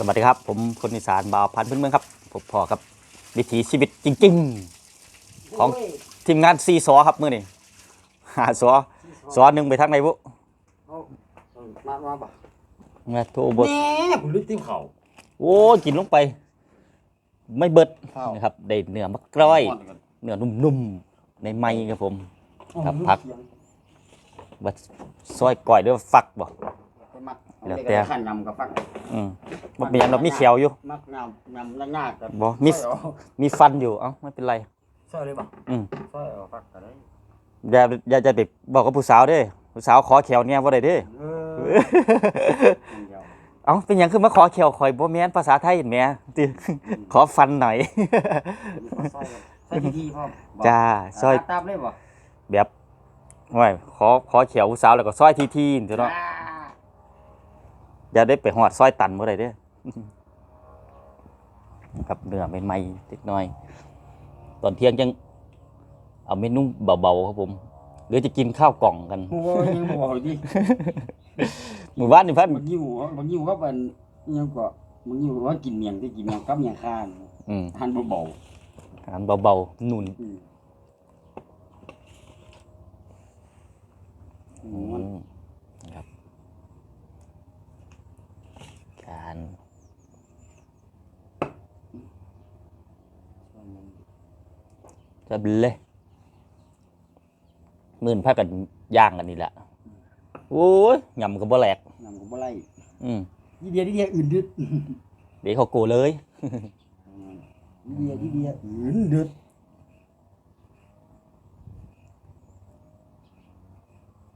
สวัสดีครับ ผมคนอีสานบ่าวพันธุ์พื้นเมืองครับผมพอครับ วิถีชีวิตจริง ๆ ของทีมงานซีสอครับมื่อนี้หาสอสอหนึ่งไปทางไหนบุเอามามาบ่งาโทรบดแน่ผมลึกติ้มเขาโอ้ยกินลงไป ไม่เบิดข้าวนะครับได้เนื้อมะกร้อยเนื้อนุ่มๆในไม้ครับผมครับพักว่าซอยก่อยด้วยฟักบ่ไปมัก แล้วแต่ ขันนำกับฟักอืมบ่เป็นหยังเรามีเขียวอยู่ มักนำนำละยากกับบ่มี ซอยเอามีฟันอยู่เอ้าไม่เป็นไร ซอยเลยบ่อืม ซอยเอาฟักก็ได้อย่าอย่าจะไปบอกกับผู้สาวเด้ผู้สาวขอแขวเนี่ยบ่ได้เด้ เออคนเดียวเอ้าเป็นหยังคือมาขอแขวข่อยบ่แม่นภาษาไทยเห็นแหม่ติขอฟันหน่อยซอยซอยทีๆพ่อบ่จ้าซอยตามเลยบ่แบบห้วยขอขอแขวผู้สาวแล้วก็ซอยทีๆนี่เนาะอ่า อย่าได้ไปหอดซอยตันบ่ได้เด้อครับเนื้อใหม่ๆเล็กน้อย ตอนเที่ยงจังเอาเมนูเบาๆครับผมหรือจะกินข้าวกล่องกันโอ้ยยังบ่ดิหมู่บ้านนี่พันมันยิ้วมันยิ้วกับอันยังก็มันยิ้วว่ากินเมียงที่กินเมียงกับเมียงข้านอืมหันเบาอาหารเบาๆนุ่นๆอืมอืมนะครับ การจะเลยมื่นพากันย่างกันนี่แหละโอ้ยยำก็บ่แหลกนำก็บ่ไล่อืมดีเดียดีเดียอื่นดึดเดี๋ยวเขาโกเลยดีเดียดีเดียอื่นดึด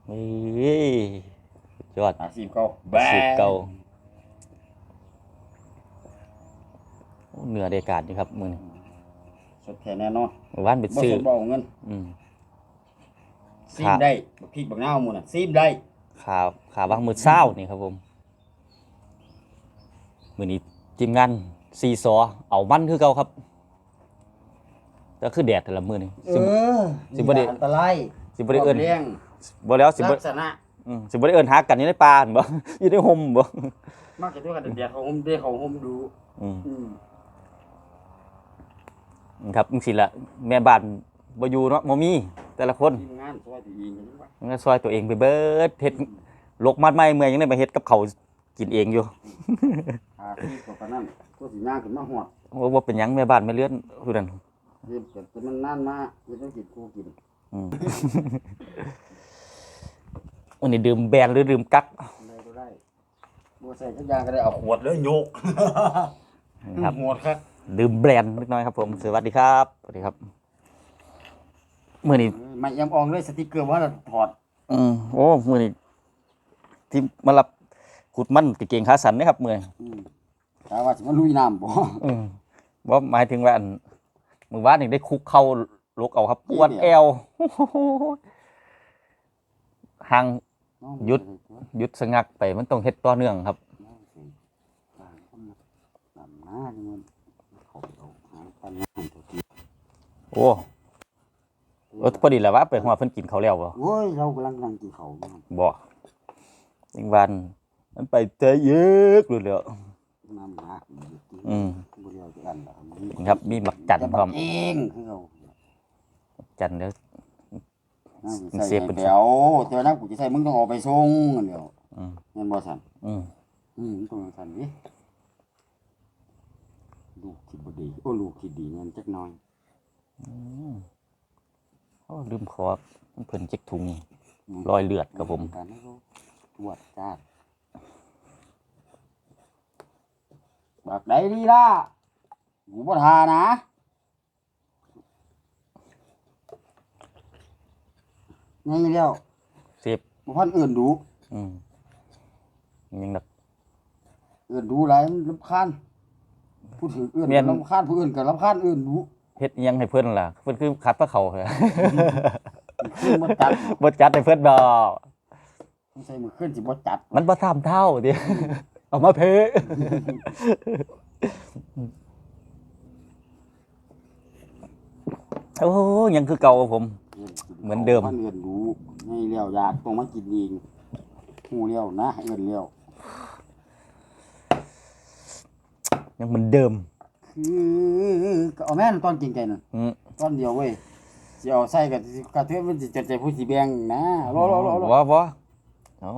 เฮ้ยสุดยอดอาชีพเก่าสูตรเก่า โอ้เนื้อเดกาดนี่ครับมือนี้สดแท้แน่นอนหมู่บ้านเป็นบ่ซื้อสดบ่เอาเงินอืม ซีครัมบ ได้บักพริกบักนาวหมู่น่ะซีมได้ขาขาบางมือเศร้านี่ครับผมมือนี้ทีมงานซีซอเอามันคือเก่าครับก็คือแดดแต่ละมือนี่เอสิบ อสิบ่ได้อันตรายสิบ่ได้เอิ้นเลี้ยงบ่แล้วสิบ่ลักษณะอืมสิบ่ได้เอิ้นหากันอยู่ในป่าหั่นบ่ อยู่ในห่มบ่มักจะตัวกันเดียวเขาห่มเดียวเขาห่มดูอืมอืม ครับจังซี่ล่ะแม่บ้านบ่อยู่เนาะบ่มี แต่ละคนทีมงานซอยตัวเองกันว่ามันก็ซอยตัวเองไปเบิดเฮ็ดลกมัดไม้เมื่อยยังได้มาเฮ็ดกับเขาวกินเองอยู่ หาที่กับปานนั้นก็สิย่างขึ้นมาฮอดว่าบ่เป็นหยังแม่บ้านแม่เลื้อนผู้นั้นเฮ็ดกันแต่มันนานมาเฮ็ดให้กินกูกินอืม วันนี้ดื่มแบรนด์หรือดื่มกักได้ก็ได้บ่ใส่จักอย่างก็ได้เอาขวดเลยโยกครับ หมดครับ ดื่มแบรนด์เล็กน้อยครับผม สวัสดีครับ สวัสดีครับมื้อนี้ไม่ยำอองเลยสติกเกอร์ว่าเราถอดอืมโอ้มื้อนี้ที่มารับกุดมันกางเกงขาสั้นนะครับมื้อนี้อืมถามว่าสิมาลุยน้ำบ่อืมบ่หมายถึงว่าอันมื้อวานนี่ได้คุกเข้าลกเอาครับปวดแอวห่าง หยุด หยุดสงักไปมันต้องเฮ็ดต่อเนื่องครับดำหน้าที่มันเขาเอาหาปันงานตัวที่ โอ้เออพอดีแหล้วว่าไปหัวเพิ่นกินเขาวแล้วบ่โอ้ยเรากำลังนั่งกินเขาวอยู่บ่ยิงวันมันไปเตยเยอะรู้แล้ว น้ำหนักอยู่ที่อืมบ่เรียวจะอันละนี่ครับ มีหมักจันทร์พร้อมเองคือเขาจันทร์เด้อใส่เสียบเป็น เดี๋ยวเดี๋ยวนั้นกูจะใส่มึงต้องเอาไปส่งเดี๋ยวอืมแม่นบ่สั่นอืมอืมต้องสั่นดิลูกคิดบ่ดีโอ้ลูกคิดดีนั่นจักหน่อย โอ้ลืมขอเพิ่นเจ็กถุงรอยเลือดครับผมการให้เขาตรวจจ้าดบักได้ดีล่ะกูบ่ทานะนี่แล้วเสียบบ่พันอื่นดู อืมยังนักอื่นดูหลายมันรำคาญพูดถึงอื่นแม่นรำคาญผู้อื่นก็รำคาญอื่นดู เฮ็ดอิหยังให้เพิ่นล่ะเพิ่นคือคัดพระเขาเลยขึ้นบ่จัดบ่จัดให้เพิ่นดอกไม่ใช่มือขึ้นสิบ่จัดมันบ่ทำเท่าเดิเอามาเพะโอ้ยังคือเก่าครับผม เหมือนเดิมพันอื่นดูให้เลี้ยวอยากต้องมากินเองหูเลี้ยวนะเอื่นเลี้ยวยังเหมือนเดิม คือก็เอาแม่นตอนจริงใจนั่นอืมตอนเดียวเว้ยสิเอาใส่กับกระเทือมันสิจัดใจผู้สิแบ่งนะรอรอรอรอว้าวะเอา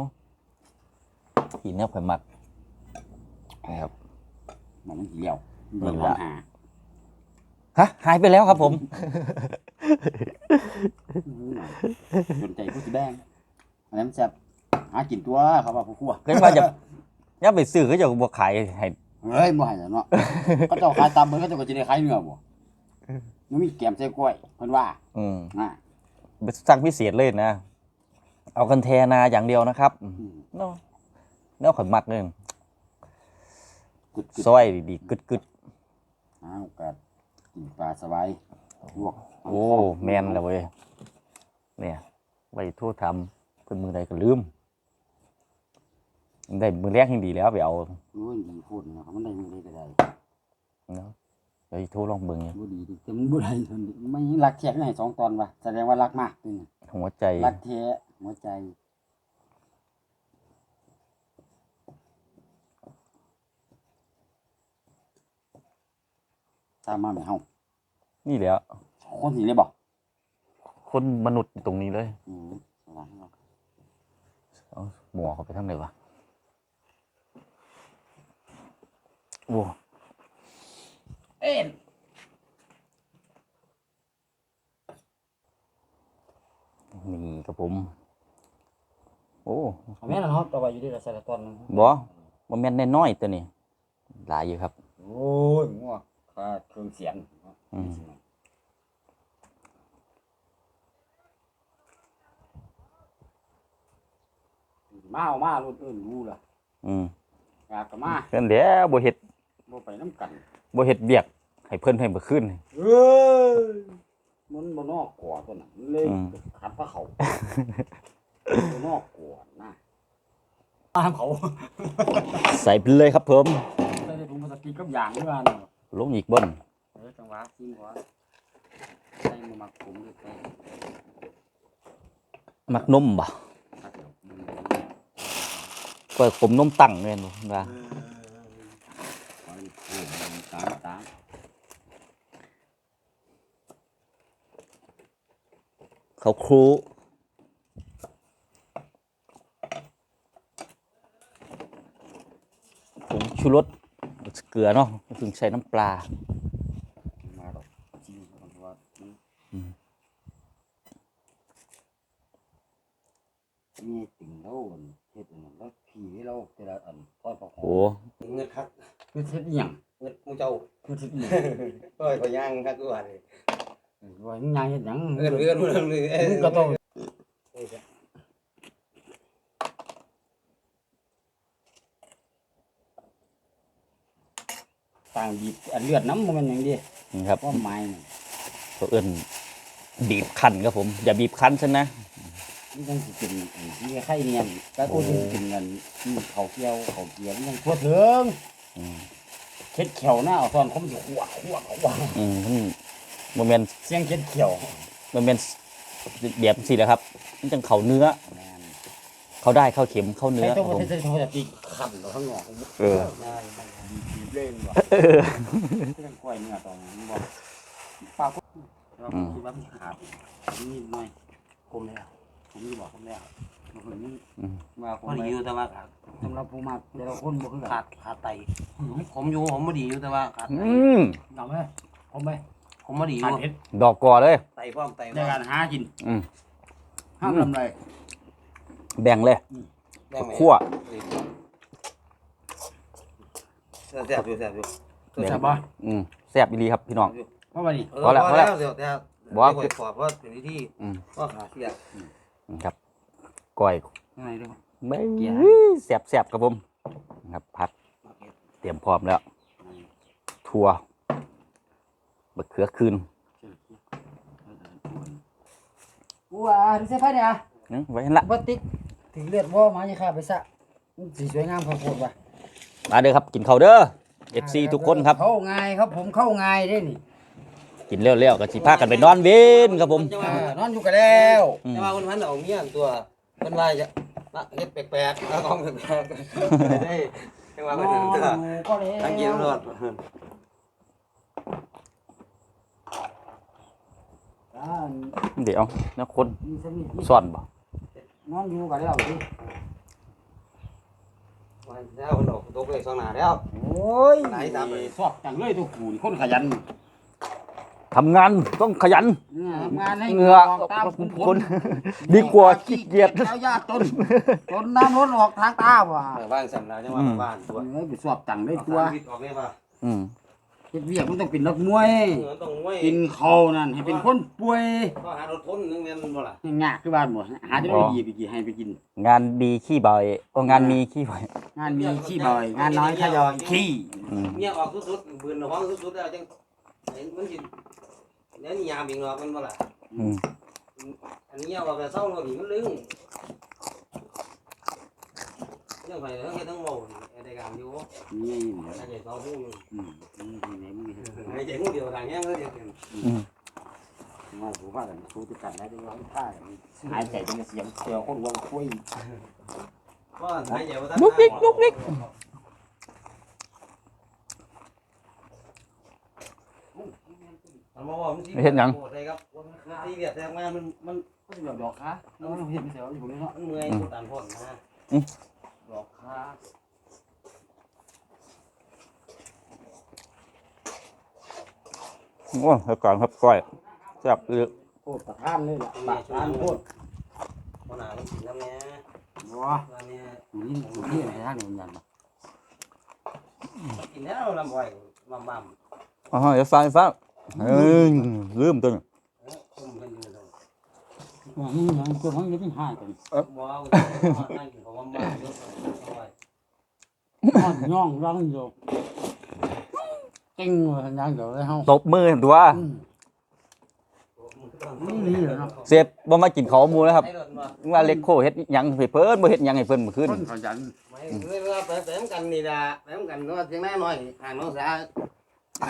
กินแนวข่อยมักนะครับ มันมันสิเลี้ยวนี่เบิ่งล่ะหาฮะหายไปแล้วครับผม สนใจผู้สิแบ่งอันนั้นมันจะหากินตัวเขาว่าผู้ครัวเกิดว่าจะอย่าไปซื้อเขาจะบ่ขายให้ เฮ้ยบ่ให้แล้วเนาะ เขาเจ้าขายตามเบิ่งเขาเจ้าก็สิได้ขายเนื้อบ่มันมีแกมใส่กล้วยเพิ่นว่าอืมอ่าสั่งพิเศษเลยนะ เอากันแทนาอย่างเดียวนะครับอืมเนาะแนวข่อยมักเลยกึดๆซอยดีๆกึดหาโอกาสกินปลาสบายลวกๆโอ้แมนแล้วเว้ยเนี่ยไว้โทษทำเพิ่นมือใดก็ลืม ได้มือแรกยังดีแล้วไปเอาโอ้ยดีพูดนะครับมันได้มื้อใดก็ได้เนาะเดี๋ยวสิโทรลองเบิ่งบ่ดีดิแต่มันบ่ได้เท่านี้ไม่รักแขกให้สองตอนว่ะแสดงว่ารักมากนี่หัวใจรักแท้หัวใจตามมาไหมเฮานี่แหล้วคนสิเลยบ่คนมนุษย์ตรงนี้เลย อืมสว่างเนาะเอาหมวกเขาไปทางไหนวะ โอ้เอ็นนี่ครับผม โอ้เอาแม่นเฮาต่อไปอยู่ที่ละใส่ละตอนนึงบ่บ่แม่นน้อยๆตัวนี้หลายอยู่ครับ โอ้ยงัวค่าเครื่องเสียงอืมมาเอามารุ่นอื่นรู้ล่ะ อืมอยากก็มาเพิ่นแหล้วบ่เฮ็ด บ่ไปน้ำกันบ่เฮ็ดเวียกให้เพิ่นให้บ่ขึ้นเอ้ยมันบ่นอกกว่าตัวน่ะมันเลยอืมขัดพระเขาบ่นอกกว่านะตามเขาใส่ไปเลยครับผมใส่ในถุงพลาสติกกับยางด้วยกันลงอีกบ่นเออจังหวะซิ่งหัวใส่มามักผมด้วยใส่มักนมบ่ครับเดี๋ยวมันก็ผมนมตั้งแม่นบ่ว่าโอ้ยโอ้ยตามตามเขาครูผงชูรสเกลือเนาะถึงใส่น้ำปลามาดอกจริงเพราะว่ามันอืมมีติ่งแล้วอันเฮ็ดอันนั้นแล้วผีให้เราแต่ละอันทอดประคอโอ้เงินคักคือเฮ็ดอีหยัง เงินมูเจ้าคือเฮ็ดอีหยังก็ขอย่างคักด้วยนี่เออว่ามึงยังเฮ็ดหยังเงินเงินมูเรื่องนึงเอ้ยมึงก็ต้องต่างบีบอันเลือดน้ำบ่แมันหยังเดีนี่ครับว่าไม้นี่ตัวเอิ้นบีบคั้นครับผม อย่าบีบคั้นฉันนะมันยังสิเป็นอันที่ไข่เนียนก็กูสิเป็นเงินที่เขาเกี่ยวเขาเกี่ยวมันยังทั่วถึงอืม เค็ดเขียวหน้าเอาตอนเขามันสิขวขวขวอืมมันโมเมนต์เสียงเค็ดเขียวโมเมนต์แบบสิแหละครับ มันจังเขาเนื้อ แม่นเขาได้เข้าเข็มเข้าเนื้ใช้อคตัรัวบผมใช้ตัวจะตีขันเราข้างนอกเออบีบเล่นว่ะเรื่องกล้วยเนื้อตอนนี้บอกปากเราคิดว่ามันขาดนิดหน่อยกลมเลยอะผมนี่บอกผมแล้วบางคนนี่อื มว่าผมพอดีอยู่แต่ว่าขาดสำหรับผู้มากแต่ละคนบ่คือขาดขาดไตผมอยู่ผมไม่ดีอยู่แต่ว่าขาดไตอืมดำไหมผมไหมผมไม่ดีอขาดยู่เห็ดดอกกอเลย ไตพร้อมไตในการหากินอืม ห้ามทำไรแบ่งเลยแม่งไหมคั่วแซ่บอยู่แซ่บอยู่ใช่ปะอืมแซ่บอีหลีครับพี่น้อง เพราะว่านี่เออพอแล้วพพออแล้แล้ววเดี๋ยวเดี๋ยวบอกว่าเดี๋ยวขอเพราะเป็นที่อืมก็ขาดเสียนี่ครับ ก้อยยังไงด้วยไม่เกลียดแซ่บแซ่บครับผมนะครับผัดเตรียมพร้อมแล้วถั่วบะเขือคืนว้าดูเสื้อผ้าเนี่ยอื้อไว้หั่นละบัติกถึงเลือดว่ามาอย่าข้าไปซะมันสีสวยงามครับผมว่ะมาเด้อครับกินข้าวเด้อ FC ทุกคนครับเข้าง่ายครับผมเข้าง่ายได้นี่กินเร็วๆก็สิพากันไปนอนเวนครับผมอ่านอนอยู่กันแล้วอืมแต่ว่าคนพันเอาเมียนตัว เป็นว่าจะเฮ็ดแปลกๆเอาของแปลกๆได้จังหวะมันถึงเถอะก็เลยทั้งกินรถอ่าเดี๋ยวนะคนมีสนิทซ่อนบ่นอนอยู่กันแล้วดิแล้วมันดอกตกเลยสองหน้าแล้ว โอ้ยไหนตามไปสอบจังเลยตัวกูนี่คนขยัน ทำงานต้องขยันเนี่ยทำงานให้เหงื่อตามคนดีกว่าขี้เกียจ แล้วยากจนจนน้ำล้นออกทางตาว่ะเออบ้านสั่นแล้วจังหวะบ้านตัวเอ้ยไปสอบจังได้เอาตัวสารพิษออกเลยป่ะอืมเฮ็ดเวียกมันต้องเป็นนักมวยเออต้องไว้กินข้าวนั่นให้เป็นคนป่วยก็หารถทนนึงแม่นบ่ล่ะงากคือบ้านบ่หาจะได้ดีไปกี่ให้ไปกิน งานดีขี้บ่อยโอ้งานมีขี้บ่อยงานมีขี้บ่อย งานน้อยขยอยขี้อืมเมียออกสุดๆบืนห้องสุดๆแล้วจังเห็นมันสิ แล้วนี่ยามอีกเนาะมันบ่ล่ะอืมอันนี้ยามออกแต่เศร้าเนาะนี่มันลึงยังไปทั้งเฮ็ดทั้งเว้านี่ได้การอยู่นี่ไอ้เจ้าสองผู้อืมนี่นี่มึงไอ้เจ้าผู้เดียวดังแฮงเลยเดี๋ยวอืมว่าผมว่ากันสู้ติดกันได้ด้วยว่าท่าหายใจเป็นเสียงเสียวคนวงคุยก็หายใจบ่ทันลุกนิกลุกนิก มันบอกว่ามันสิเฮ็ดหยังโอ้ได้ครับมันสิเรียกแต่งานมันมันก็จะแบบดอกค้าแล้วมันเห็นเสียวอยู่เลยเนาะมันเมื่อยกดดันพ่นนะดอกค้าโอ้เดี๋ยวก่อนครับก้อยแซ่บเอือโคตรประทานเลยล่ะประทานโคตรบ่น่ามันกินแล้วแม่บัวว่าเนี่ยนี่นี่ไหนท่านนี่ยันกินแล้วลำบ่อยมั่มอ๋อเดี๋ยวฟังเดี๋ยวฟัง เอ้ยลืมตัวนี้ๆเออคุมกันอยู่เลยว่านี่ยังตัวมันยังหายกันบ่เอานั่งกินของมั่มๆเยอะบ่อยอ่อนย่องร้องอยู่เก่งเลยยังเดี๋ยวเลยเฮาตบมือตัวนี่เหรอเนาะเสียบบ่มากินข้าวหมูนะครับให้รถมาว่าเล็กโคเฮ็ดหยังให้เพิ่นบ่เฮ็ดหยังให้เพิ่นเมื่อคืนคนขยันไม่เวลาไปแฝงกันนี่ล่ะแฝงกันเนาะเสียงน้อยๆห่างน้องสา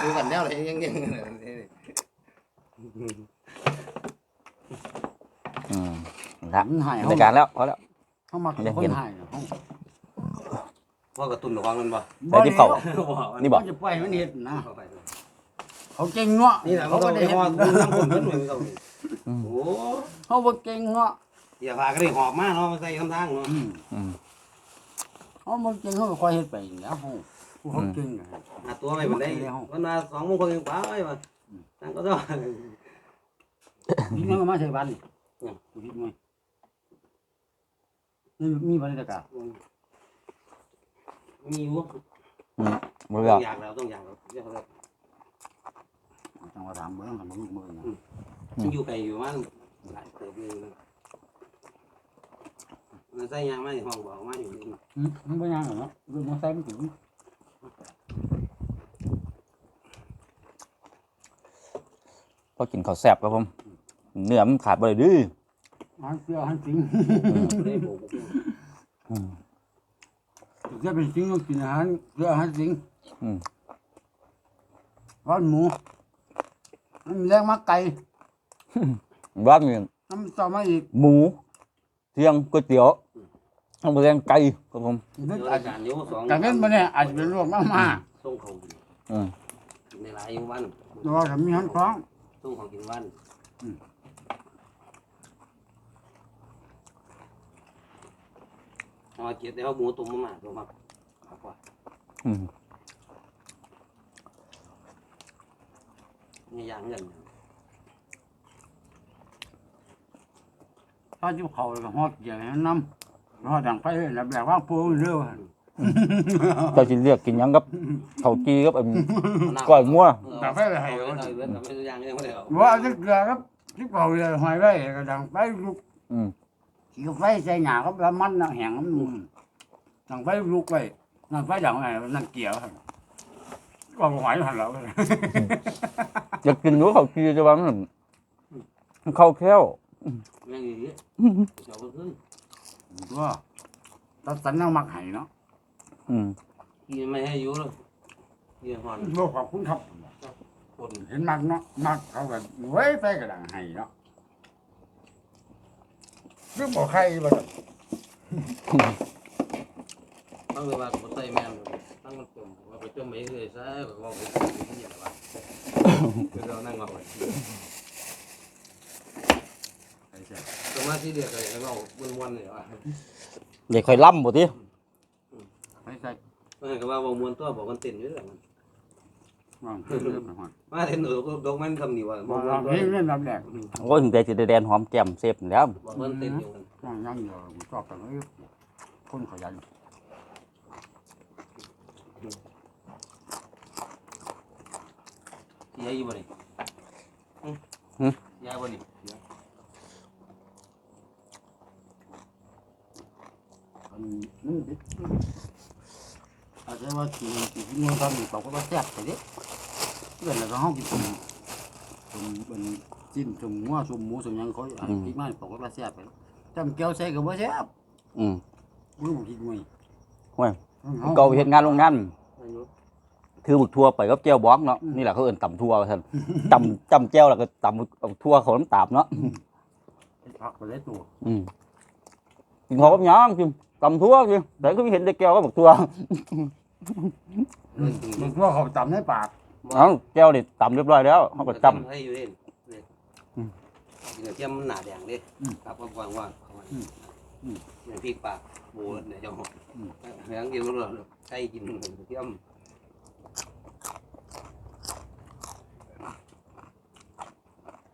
ดูกันแล้วเลยยังยังอืมละมันหายในการแล้วพอแล้ว เขามาคนหายเนาะพ่อกระตุ้นของมันบ่ใส่ที่เข่า นี่บอก เขาจะปล่อยมันเห็ดนะเข้าไปเขาเก่งเนาะนี่แหละเขาเขาก็ก็ได้ได้เห็หอบดน้ำคนเพิ่นเหมือนกันโอ้เขาบ่เก่งเนาะอย่าพาก็ได้หอบมาเนาะใส่คำทางเนาะอืม อืมเขาบ่เก่งเขาก็คอยเฮ็ดไปแล้วเขา เขาเก่งอะหาตัวไปมันได้วันมาสองโมงคนยังป้าไปมานั่นก็ต้องพี่น้องมาใส่บ้านนี่กูคิดมั้ยนี่มีบรรยากาศมีอยู่มือต้แล้อวงอยากแล้วต้องอยากแล้วเรียกเขาเลยจังหวัดถามเบิ่งกันมีมือนะมันอยู่ไกลอยู่มันหลายเติบอยู่นะมันใส่ยางมาในห้องบอกมาอยู่นี่อืมมันบ่ยังหรอกเนาะดูมันใส่มันถึง พอกินข้าวแซ่บครับผมเนื้อมันขาดบ่ได้ดื้ออันเสื้ออันจริงได้โบกอืมเสื้อเป็นจริงต้องกินอาหารเสื้ออาหารจริงอืมร้อนหมูมันมีแรงมากไก่ว่ามีน้ำต่อมาอีกหมูเที่ยงก๋วยเตี๋ยวต้องไปแรงไก่ครับผมนึเดี๋กยวอาอาจจะจารย์อยู่สองจากนั้นมาเนี่ยอาจจะเป็นโรคมากมาส่งเขาอืมในหลายอยู่วันแต่ว่าถ้ามีหันคล้อง ส่งเขากินวันเอาเกียรติเดี๋ยวหมูตุ่มมาตัวมากกว่าอืมนี่ย่างเงินถ้าจุเขาก็ฮอดอย่างนั้นน้ำฮอดดังไปแล้วแบบว่าปูเร็ว เจ้าสิเรียกกินหยังกับข้าวจีกับอัน ก้อยงัว แต่ไปเลยให้เอาไปเว้นแต่ไม่ตัวอย่างยังไม่ได้เอาว่าจะเกลือครับที่เขาเลยหอยไว้ก็ดังไปลุกอืมขี่ไฟใส่หนาก็ประมันน่ะแหงมันดังไฟลุกไว้นั่งไฟดังไงนั่งเกี่ยวครับก็หอยหันเราเลยอยากกินหนูข้าวจีจะว่ามันมันเข้าแค้วยังอย่างนี้เดี๋ยวขึ้นว่าตัดสันนั่งมักไห้เนาะ อืมกินไม่ให้อยู่เลยกินหอนโลกขอบคุณครับ คนเห็นมักเนาะมักเขาก็ไว้ไปก็ดังไห้เนาะเรื่องบอกใครบ้างตั้งเวลาคนใส่แม่นตั้งมันจมว่าไปจมไม่เลยใช่แบบว่าไปที่นี่แหละวะคือเรานั่งเอาไว้สมาธิเดียวกันไอ้เราวันวันๆเนี่ยวะเด็กค่อยล่ำบ่ติไม่ใช่ มันก็ว่าบ่มวนตัวบอกกันเต้นอยู่แล้วมันว่างเพิ่มเริ่มหน่อยมาเต้นหนูดอกมันทำนี่ว่าบ่ว่ามวนเราตัวเฮ้ยเล่นลำแรกโอ้ยถึงแต่สิได้แดนหอมแก้มเซฟแล้วบอกมันเต้นอยู่ว่างยังอยู่ชอบกันเลยคนขยันยายอยู่บ่นี่ยายบ่นี่อันนี้ดิ อาจจะว่ากินกินเงินตอนนี้เขาก็ว่าแซ่บไปดิเพื่อนแล้วก็ห้องกินสมสมเป็นจิ้มสมงัวสมหมูสมหยังเขาอะกินมาเขาก็แซ่บไปจำแก้วใส่ก็บ่แซ่บอืมมือบ่กินมื้อโอ้ยเก่าเฮ็ดงานโรงงานถือบุกทัวไปกับแก้วบล็องเนาะนี่แหละเขาเอิ้นต่ำทัวว่าซั่นตำจำแก้วแล้วก็ต่ำเอาทัวเขาน้ำตาบเนาะพักไปเลยตัวอืมกินข้าวกับยังกิน ตำทัวกินแต่ก็ไม่เห็นได้แก้วก็บักทัวมันตัวเขาตำในปากเอ้าแก้วนี่ตำเรียบร้อยแล้วเขาก็จให้อยู่เด่นนี่กินกระเทียมมันหนาแดงเด้ครับว่างๆว่าเขาอย่างพริกปากหมูเนี่ยจะหอมแหงกินมันเลยใช้กินกระเทียม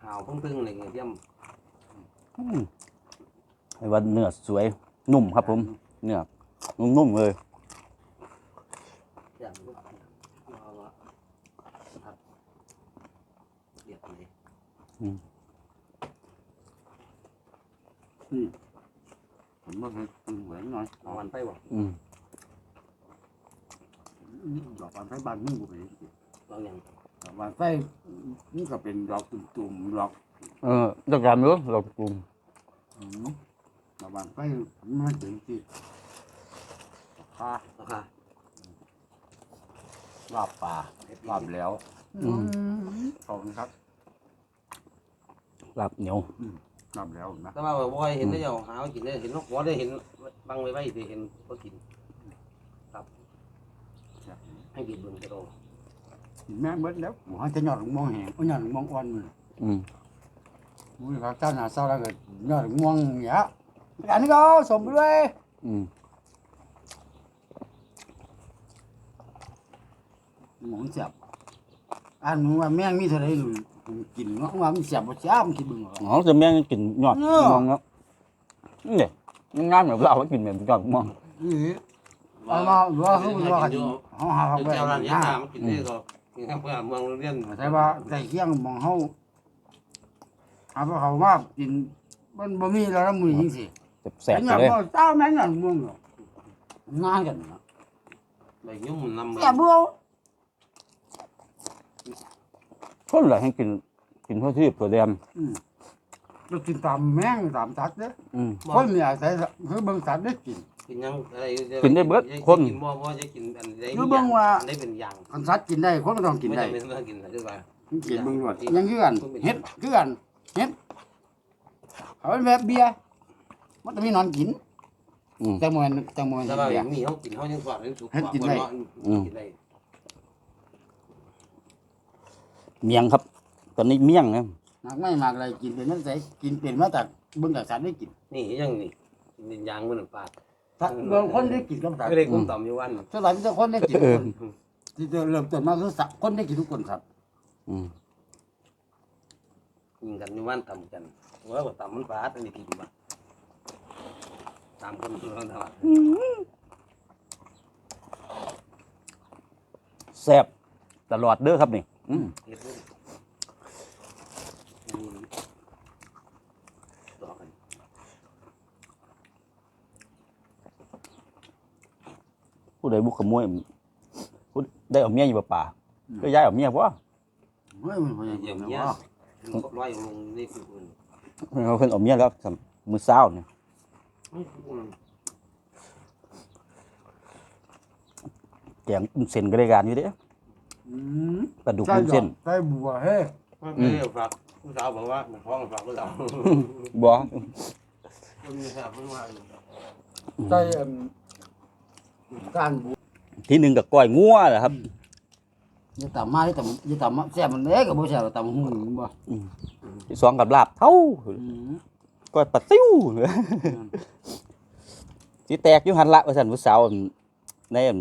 หาวพึ่งๆเลยกระเทียมำอืมไอ้ว่าเนื้อสวย นุ่มครับผม เนื้อนุ่มๆเลยอย่างลูกเอาละครับเรียบเลยผมว่าให้ตึงแหวนหน่อยเอาวันไปบ่อืมดอกบานไฟบานมึงบ่ไปเราอย่างดอกบานไฟนี่ก็เป็นดอกตุ่มๆดอก เออดอกยามเนื้อดอกกลุ่ม อืมดอกบานไฟมันถึงที่ค่าราคาลาบปลาลาบแล้วขอบคุณครับลาบเหนียวลาบแล้วนะแต่ว่าบ่อยเห็นได้เจ้าหากินได้เห็นนกหัวได้เห็นบังไว้ไว้ได้เห็นก็กินครับให้กินเบิ่งกระโดแม่เบิดแล้วหมอจะยอดมองแหงเอายอดมองอ่อนมืออืมมือเขาเจ้าหน้าเศร้าแล้วก็ยอดมองเนี้ยอั นนี้ก็สมไปด้วยอืมหมองเสียบอันมึงว่าแม่งมีเท่าไรหรือกินเนาะว่ามันเสียบบ่เสียบมันคิดเบิ่งเอาอ๋อจะแม่งกินยอดเออมองเนาะนี่เด็งานแบบเรากินแบบยอดมองอือเอามาว่าเขาว่ากันเฮาหาเขาไปเจ้าร้านนี้หาถามกินได้ก็กินข้าวเปล่าเมืองเรียนแต่ว่าใกล้เคียงหมองเฮาเอาไปเขาว่ากินมันบ่มีแล้วมื้อนี้จังซี่ แสบๆเป็นไปหยังเลยบ่เจ้าแม่งหยังมึงเนาะงานกันเนาะใบยุ่มนำเสียบ่คนละให้กินกินเพื่อที่ตัวแดมเรากินตามแม่งตามสัตว์เด้ออืม คนเนี่ยอาศัยคือเบิ่งสัตว์ได้กินกินยังอะไรกินได้เบิดคนกินบ่บ่จะกินอันใดคือเบิ่งว่าอันใดเป็นอย่างคันสัตว์กินได้คนก็ต้องกินได้ไม่จำเป็นต้องกินอะไรด้วยว่ากินเบิ่งรวดยังคือกันเฮ็ดคือกันเฮ็ดเอาเป็นแบบเบียร์ มันจะมีนอนกินอืมจังมวนจังมวนแต่เบีว่ายร์มีเขากินเขายังสอดให้ถูกให้กินได้ กินได้เมียงครับ ตอนนี้เมี่ยงนะมากไม่มากอะไรกินเป็นมันใส่กินเป็นมาจากเบิ่งจากสัตว์ได้กิน นี่ยังนี่กินยางมันปาดสัตว์เบิ่งคนได้กินกับสัตว์ไม่ได้กุ้มต่ำอยู่วันสำหรับทุกคนได้กินทุกคนที่จะเริ่มต้นมาคือสัตว์คนได้กินทุกคนครับอืมยิงกันอยู่วันต่ำกันว่าต่ำมันปาดอันนี้กินบ่ ตามคนเราทำแสบตลอดเด้อครับนี่อืมเฮ็ดเลยต่อกันผู้ใดบุกขโมยผู้ได้เอาเมียอยู่ป่าป่าก็ย้ายเอาเมียเพราะว่าเฮ้ยมันพยายามเยี่ยมนะเยี่ยว่ามร้อยลงนี่คือคนเขาเพิ่นเอาเมียแล้วสำมือเช้าเนี่ย แกงอุ้นเส้นก็ได้การอยู่เด้อืมปลาดุกใส่อุ้นดอเส้กนใส่บัวเฮ้ยไม่ได้ฝากผู้สาวบอกว่ามันท้องฝากผู้สาวบ่มันมีฝากผู้ว่าใส่อันการบูที่หนึ่งกับก้อยงัวแหละครับอย่าตำมาที่ตำอย่าตำมาแซ่บมันเด้ก็บ่แซ่บตำหูบ่ที่สองกับลาบเท่าอืม ก้อยปลาซิ่วสิแตกอยู่หันละว่าซั่นผู้สาวอั่นในอั่น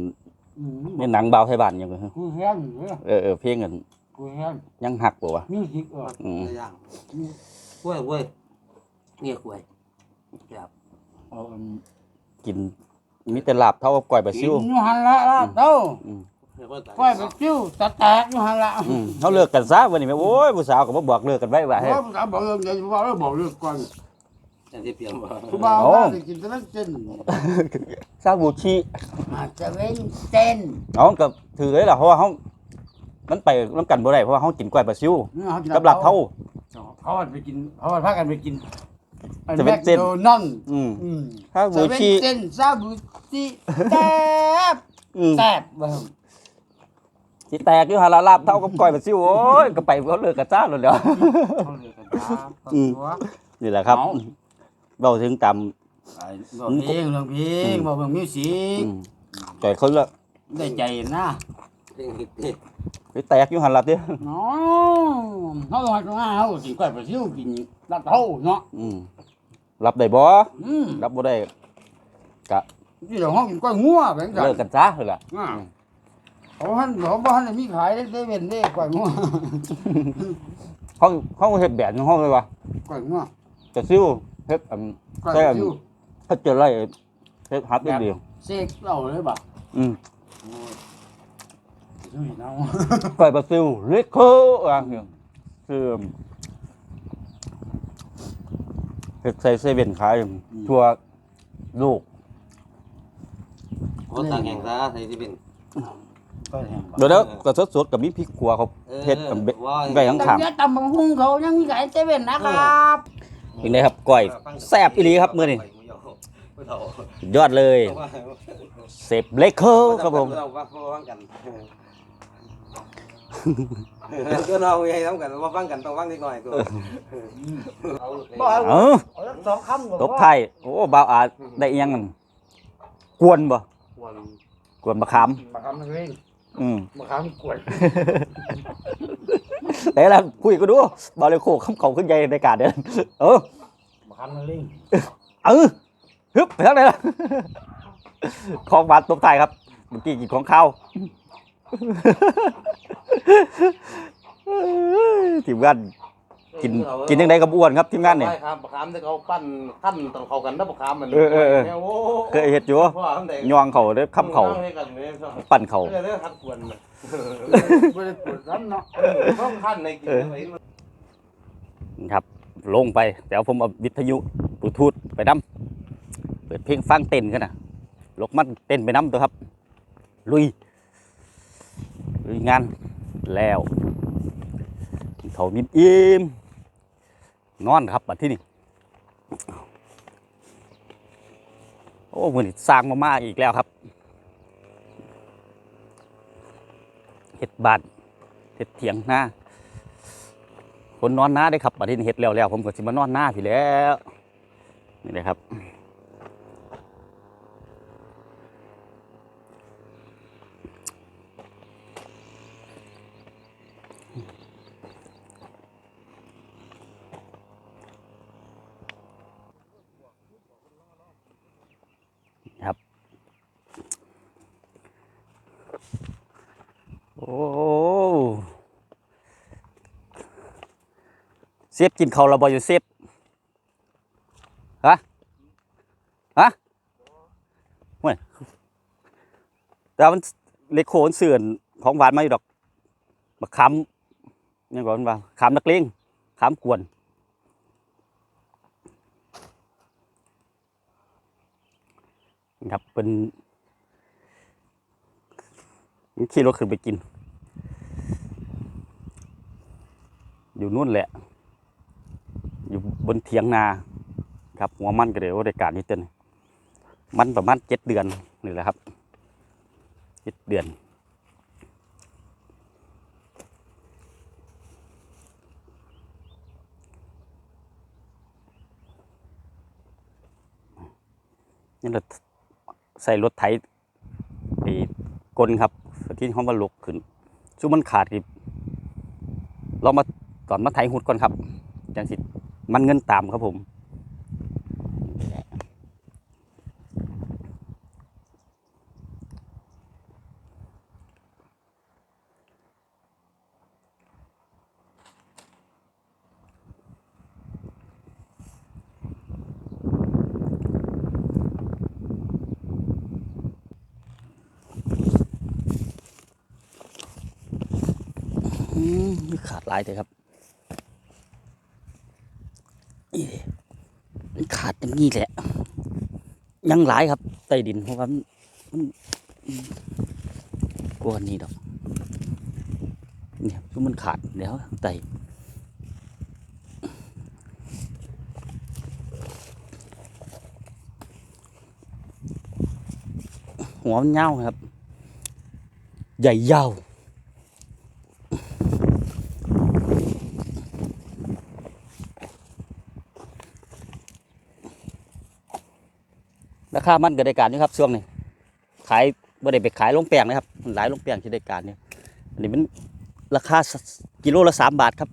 อืมในหนังบ่าวไทยบ้านหยังบ่ฮะกูแห้งเด้อเออเออเพลงกันกูแห้งยังหักบ่วะมีสิกเอออืมย่างกล้วยกล้วยเนี่ยกล้วยครับเอาอันกินมีแต่ลาบเท่ากับก้อยปลาซิ่วกินอยู่หันละละเต้าเนี่ยกล้วยตายก้อยไปซิ่วตะแตกอยู่หันละอืมเฮาเลิกกันซะวันนี้แม่โอ้ยผู้สาวก็บ่บอกเลิกกันไว้ว่าเพให้ราะผมบอกเรื่องเดี๋ยวผมบอกแล้วบอกเรื่องก่อน อย่างที่เปลี่ยนมากูบอกโอ้ว่าสิกินแต่นั้นเส้นซาบูชิอาจจะเว้นเส้นเอาก็ถือเลยล่ะเพราะว่าเฮามันไปนํกันบ่ได้เพราะว่าเฮากินก้อยปลาซิ่วนี่เขากินกับลาบเท่าเขาไปกินเขาพากันไปกินจะเป็นเส้น แมคโดนัลด์อืมอืมซาบูชิเส้นซาบูชิแซ่บอืมแซ่บเบิ่งสิแตกอยู่หาลาลาบเท่ากับก้อยปลาซิ่วโอ้ยก็ไปเขาเลิกกันซะแล้วเดี๋ยว เขาเลยกันครับอืมตัวนี่แหละครับ เอา เว้าถึงตามไอ้บอกเพลงเรื่องเพลงบอกเรื่องมิวสิกอืมก้อยเขาเลิกได้ใจนะเพลงฮิตนี่ไปแตกอยู่หันลับเด้อเนาะเขาลอยตรงหน้าเขาก็กินกล้วยไปซิ่วกินลาบเท่าเนาะอืมรับได้บ่อืมรับบ่ได้ที่เราห้องกินกล้วยงัวแบบนั้นเลิกกันซะเลยล่ะ อ่าเขาหันเขาบ้านมีขายได้ได้เว้นได้กล้วยงัวห้องห้องเฮ็ดแบบในห้องเลยว่ะกล้วยงัวจะซิ่ว เฮ็ดอันกล้วยใช่อันซิ่วถ้าเจออะไรเฮ็ดฮับได้เดียวเสกเราเลยบ่อืมโอ้ยช่วยเราก้อยปลาซิ่วเล็กโคอะเนี่ยคือเฮ็ดใส่เซเว่นขายทั่วโลกโอ้ต่างแห่งซะใส่ที่เป็นก็แห้งเดี๋ยวแล้วก็สดๆกับมีพริกขัวเขาเฮ็ดอันเบะไว้ข้างตำข้างเนี้ยตำบักหุ่งเขายังมีขายเซเว่นนะครับ ๆเป็นไงครับก้อยแซ่บอีหลีครับมื้อนี้ยอดเลยเสพเล็กโคครับผมก็น้องใหญ่ทำกันมาฟังกันต้องฟังนิดหน่อยกูเอาสองคำก็ตบไทยโอ้บ่าวอาได้ยังนั่นกวนบ่กวนกวนมะขามมะขามเร่งอืมมะขามกวน แต่ละคุยก็ดูบ่าวเลยโคคำเขาขึ้นใหญ่ในการเด้อเออมะขามเร่งเออฮึบไปทางไหนล่ะของหวานตบไทายครับเมื่อกี้กินของข้าวทีมงานกินกินยังไงกับอ้วนครับทีมงานเนี่ยใช่ครับบักขามที่เขาปั้นขั้นต้องเข้ากันนะบักขามมันเออเออเออโอ้เคยเฮ็ดอยู่พ่อทำได้ยองเขาเด้อค้ำเขาให้กันเนี่ยชอบปั่นเขา เออเรื่องคัดควรน่ะไม่ได้ปวดร้อนเนาะเออต้องขั้นในกินเอาไว้ครับ ลงไปเดี๋ยวผมเอาวิทยุบลูทูธไปนํเปิดเพลงฟังเต้นกันนะลกมันเต้นไปนํตัวครับ ลุย ลุยงานแล้วเขามิมอิ่มนอนครับบัดที่นี่โอ้มือนี่สร้างมามาอีกแล้วครับ เห็ดบานเห็ดเถียงหน้าคนนอนหน้าได้ครับบัดนี้เห็ดแล้วแล้วผมก็สิมานอนหน้าพี่แล้วนี่เลยครับครับ ซฟกินเขาเราบอยู่เซฟฮะฮะเว้ยแต่วันเล็กโขนเสื่อนของหวานมาอยู่ดอกมาค้ำยังก่อนว่าค้ำนักเลงค้ำกวนครับเป็นขี่รถขึ้นไปกิน อยู่นู่นแหละ บนเถียงนาครับหัวมันก็เดี๋ยวได้การนี้เต้นมันประมาณเจ็ดเดือนนี่แหละครับเจ็ดเดือน นี่เราใส่รถไถกลครับที่เขามาลกขึ้นซุมมันขาดนี่เรามาตอนมาไถหุดก่อนครับจังสิ มันเงินตามครับผมขาดลายเลยครับ ขาดอย่างนี้แหละ ยังหลายครับใต้ดินเพราะว่ามันกวนนี่ดอกเนี่ยคือมันขาดแล้วไตหัวมันยาวครับ ใหญ่ยาว ราคามันก็ได้การอยู่ครับช่วงนี้ขายบ่ได้ไปขายลงแปลงนะครับหลายลงแปลงที่ได้การเนี่ยอันนี้มันราคากิโลละสามบาทครับ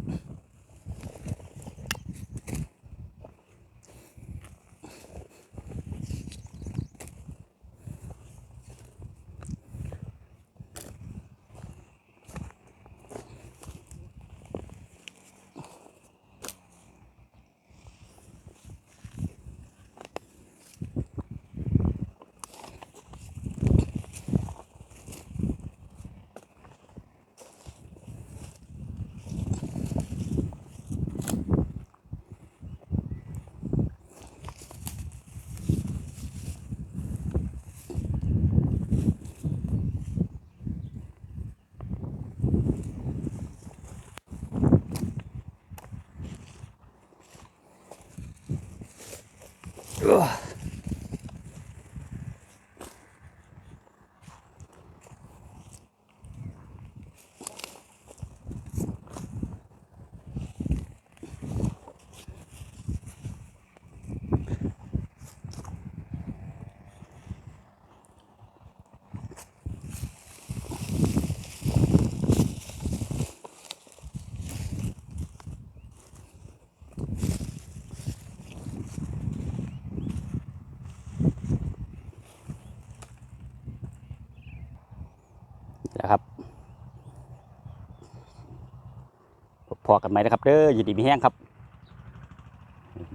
พอ กันไหมนะครับ เด้ออยู่ดีมีแห้งครับ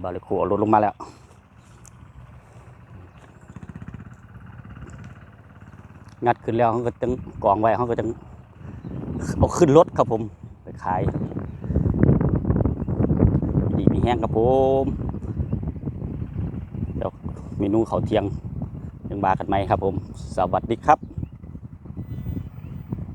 บาริโคเอารถลงมาแล้วงัดขึ้นแล้วเขาก็ต้งกองไว้เขาก็ต้องเอาขึ้นรถครับผมไปขาย ดีมีแห้งครับผมเดี๋ยวเมนูเขาเทียงยังบากันไหมครับผม สวัสดีครับ